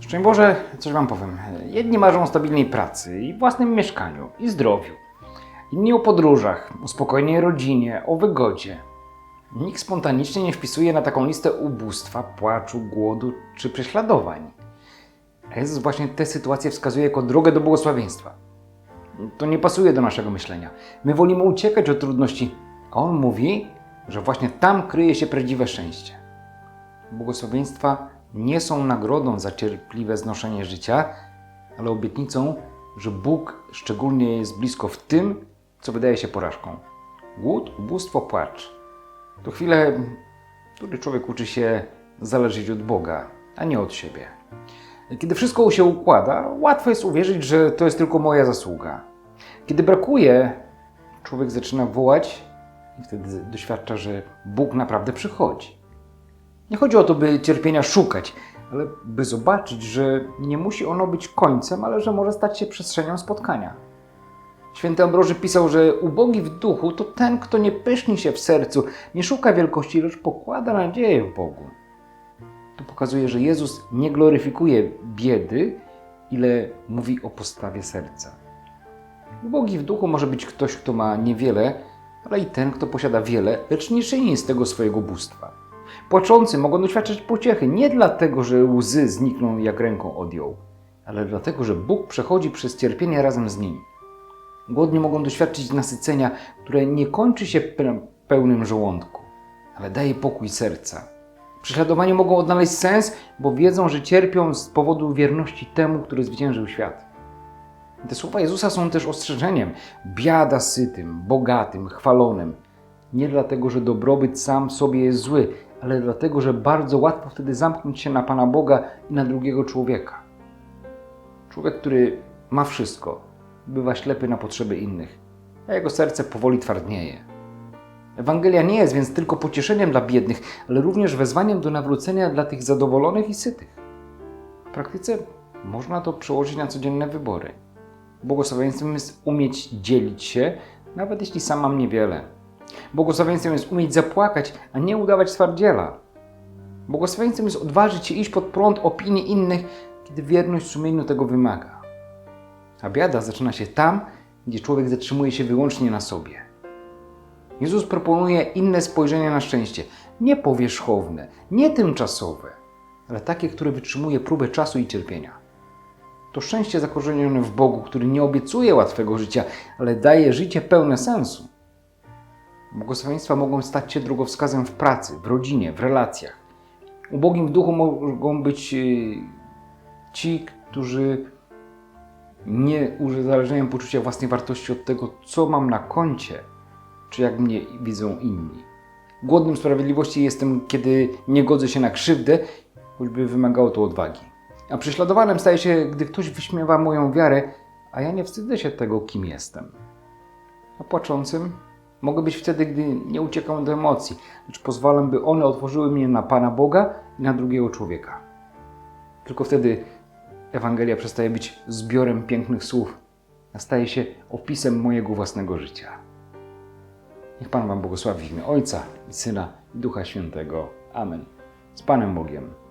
Szczęść Boże, coś Wam powiem. Jedni marzą o stabilnej pracy i własnym mieszkaniu i zdrowiu. Inni o podróżach, o spokojnej rodzinie, o wygodzie. Nikt spontanicznie nie wpisuje na taką listę ubóstwa, płaczu, głodu czy prześladowań. A Jezus właśnie te sytuacje wskazuje jako drogę do błogosławieństwa. To nie pasuje do naszego myślenia. My wolimy uciekać od trudności, a On mówi, że właśnie tam kryje się prawdziwe szczęście. Błogosławieństwa nie są nagrodą za cierpliwe znoszenie życia, ale obietnicą, że Bóg szczególnie jest blisko w tym, co wydaje się porażką. Głód, ubóstwo, płacz. To chwile, w których człowiek uczy się zależeć od Boga, a nie od siebie. Kiedy wszystko się układa, łatwo jest uwierzyć, że to jest tylko moja zasługa. Kiedy brakuje, człowiek zaczyna wołać i wtedy doświadcza, że Bóg naprawdę przychodzi. Nie chodzi o to, by cierpienia szukać, ale by zobaczyć, że nie musi ono być końcem, ale że może stać się przestrzenią spotkania. Święty Ambroży pisał, że ubogi w duchu to ten, kto nie pyszni się w sercu, nie szuka wielkości, lecz pokłada nadzieję w Bogu. To pokazuje, że Jezus nie gloryfikuje biedy, ile mówi o postawie serca. Ubogi w duchu może być ktoś, kto ma niewiele, ale i ten, kto posiada wiele, lecz nie czyni z tego swojego bóstwa. Płaczący mogą doświadczać pociechy nie dlatego, że łzy znikną jak ręką odjął, ale dlatego, że Bóg przechodzi przez cierpienie razem z nimi. Głodni mogą doświadczyć nasycenia, które nie kończy się pe- pełnym żołądku, ale daje pokój serca. Prześladowani mogą odnaleźć sens, bo wiedzą, że cierpią z powodu wierności temu, który zwyciężył świat. Te słowa Jezusa są też ostrzeżeniem. Biada sytym, bogatym, chwalonym. Nie dlatego, że dobrobyt sam w sobie jest zły, ale dlatego, że bardzo łatwo wtedy zamknąć się na Pana Boga i na drugiego człowieka. Człowiek, który ma wszystko, bywa ślepy na potrzeby innych, a jego serce powoli twardnieje. Ewangelia nie jest więc tylko pocieszeniem dla biednych, ale również wezwaniem do nawrócenia dla tych zadowolonych i sytych. W praktyce można to przełożyć na codzienne wybory. Błogosławieństwem jest umieć dzielić się, nawet jeśli sam mam niewiele. Błogosławieństwem jest umieć zapłakać, a nie udawać twardziela. Błogosławieństwem jest odważyć się iść pod prąd opinii innych, kiedy wierność sumieniu tego wymaga. A biada zaczyna się tam, gdzie człowiek zatrzymuje się wyłącznie na sobie. Jezus proponuje inne spojrzenie na szczęście, nie powierzchowne, nie tymczasowe, ale takie, które wytrzymuje próbę czasu i cierpienia. To szczęście zakorzenione w Bogu, który nie obiecuje łatwego życia, ale daje życie pełne sensu. Błogosławieństwa mogą stać się drogowskazem w pracy, w rodzinie, w relacjach. Ubogim w duchu mogą być yy, ci, którzy nie uzależniają poczucia własnej wartości od tego, co mam na koncie, czy jak mnie widzą inni. Głodnym sprawiedliwości jestem, kiedy nie godzę się na krzywdę, choćby wymagało to odwagi. A prześladowanym staje się, gdy ktoś wyśmiewa moją wiarę, a ja nie wstydzę się tego, kim jestem. A płaczącym mogę być wtedy, gdy nie uciekam do emocji, lecz pozwalam, by one otworzyły mnie na Pana Boga i na drugiego człowieka. Tylko wtedy Ewangelia przestaje być zbiorem pięknych słów, a staje się opisem mojego własnego życia. Niech Pan Wam błogosławi w imię Ojca i Syna i Ducha Świętego. Amen. Z Panem Bogiem.